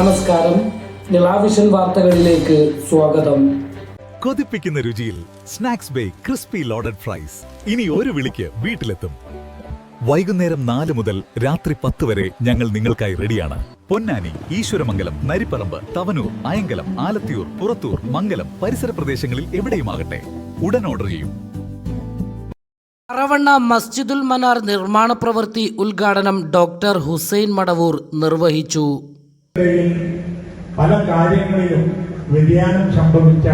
നമസ്കാരം. നിളാവിഷൻ വാർത്തകളിലേക്ക് സ്വാഗതം. കൊതിപ്പിക്കുന്ന രുചിയിൽ snacks bay crispy loaded fries. ഇനി ഒരു വിളിക്ക് വീട്ടിലെത്തും. വൈകുന്നേരം നാല് മുതൽ രാത്രി പത്ത് വരെ ഞങ്ങൾ നിങ്ങൾക്കായി റെഡിയാണ്. പൊന്നാനി ഈശ്വരമംഗലം നരിപ്പറമ്പ് തവനൂർ അയങ്കലം ആലത്തിയൂർ പുറത്തൂർ മംഗലം പരിസര പ്രദേശങ്ങളിൽ എവിടെയുമാകട്ടെ. ഉടൻ ഓർഡർ ചെയ്യും. അറവണ്ണ മസ്ജിദുൽ മനാർ നിർമ്മാണ പ്രവൃത്തി ഉദ്ഘാടനം ഡോക്ടർ ഹുസൈൻ മടവൂർ നിർവഹിച്ചു. പല കാര്യങ്ങളിലും വ്യതിയാനം സംഭവിച്ച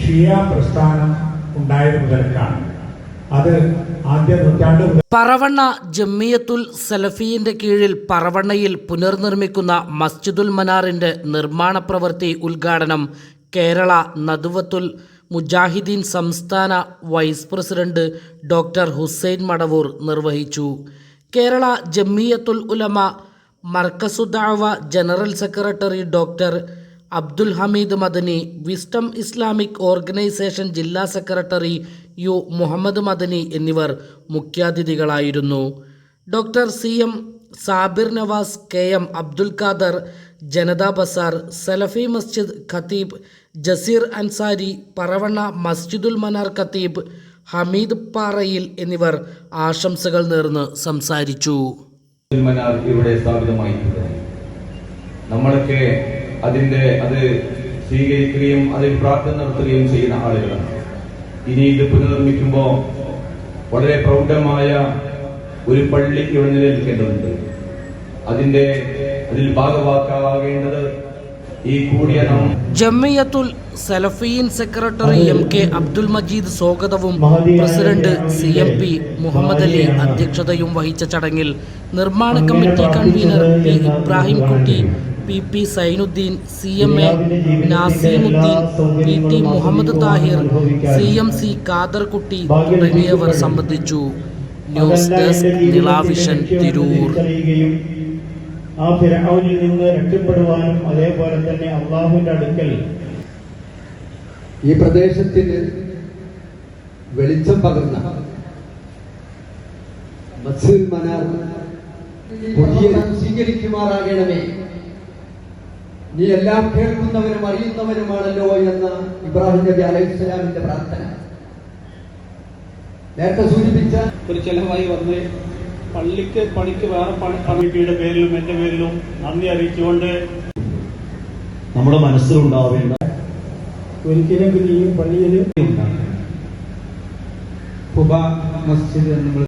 ഷിയ പ്രസ്ഥാനം ഉണ്ടായത് മുതൽക്കാണ്. അത് ആദ്യ പറവണ്ണ ജമ്മിയത്തുൽ സലഫീന്റെ കീഴിൽ പറവണ്ണയിൽ പുനർനിർമ്മിക്കുന്ന മസ്ജിദുൽ മനാറിന്റെ നിർമ്മാണ പ്രവൃത്തി ഉദ്ഘാടനം കേരള നദുവത്തുൽ മുജാഹിദീൻ സംസ്ഥാന vice president doctor Hussain Madavoor നിർവഹിച്ചു. Kerala Jamiyyathul Ulama Markazudawa general secretary doctor Abdul Hameed Madani Wisdom Islamic Organisation ജില്ലാ സെക്രട്ടറി യു മുഹമ്മദ് മദനി എന്നിവർ മുഖ്യാതിഥികളായിരുന്നു. Doctor C M Sabir Navas K M Abdul Khader Janatha Bazar Salafi Masjid ഖത്തീബ് ജസീർ അൻസാരി പറവണ്ണ മസ്ജിദുൽ മനാർ ഖത്തീബ് ഹമീദ് പാറയിൽ എന്നിവർ ആശംസകൾ നേർന്ന് സംസാരിച്ചു. മനാർ ഇവിടെ സ്ഥാപിതമായിട്ടുണ്ട്. നമ്മളൊക്കെ അതിന്റെ അത് സ്വീകരിക്കുകയും അതിൽ പ്രാർത്ഥന നടത്തുകയും ചെയ്യുന്ന ആളുകളാണ്. ഇനി ഇത് പുനർനിർമ്മിക്കുമ്പോൾ വളരെ പ്രൗഢമായ ഒരു പള്ളി ഇവിടെ നിലനിൽക്കേണ്ടതുണ്ട്. അതിന്റെ അതിൽ നാം Jamiyyathul Salafeen secretary M K Abdul Majeed സ്വാഗതവും president C M P Muhammad Ali അധ്യക്ഷതയും വഹിച്ച ചടങ്ങിൽ നിർമ്മാണ committee convener P Ibrahim Kutty P P Zainuddin C M A Naseemuddin P T Muhammad Thahir C M C Khader Kutty തുടങ്ങിയവർ സംബന്ധിച്ചു. News desk Nilavision Tirur. ആ ഫിറൌനിൽ നിന്ന് രക്ഷപ്പെടുവാനും അതേപോലെ തന്നെ അള്ളാഹുവിന്റെ അടുക്കൽ ഈ പ്രദേശത്തിന് വെളിച്ചം പകർന്ന മസ്ജിദ് മനാർ പുതിയ സ്വീകരിക്കുമാറാകണമേ. നീ എല്ലാം കേൾക്കുന്നവരും അറിയുന്നവരുമാണല്ലോ എന്ന ഇബ്രാഹിം നബി അലൈഹിസ്സലാമിന്റെ പ്രാർത്ഥന. നേരത്തെ സൂചിപ്പിച്ച ഒരു ചെലവായി വന്ന് പള്ളിക്ക് പണിക്ക് വേറെ പണി കമ്മിറ്റിയുടെ പേരിലും എന്റെ പേരിലും നന്ദി അറിയിച്ചുകൊണ്ട് നമ്മുടെ മനസ്സിലുണ്ടാവേണ്ട ഒരിക്കലും പള്ളിയിൽ കുബ മസ്ജിദ് നമ്മൾ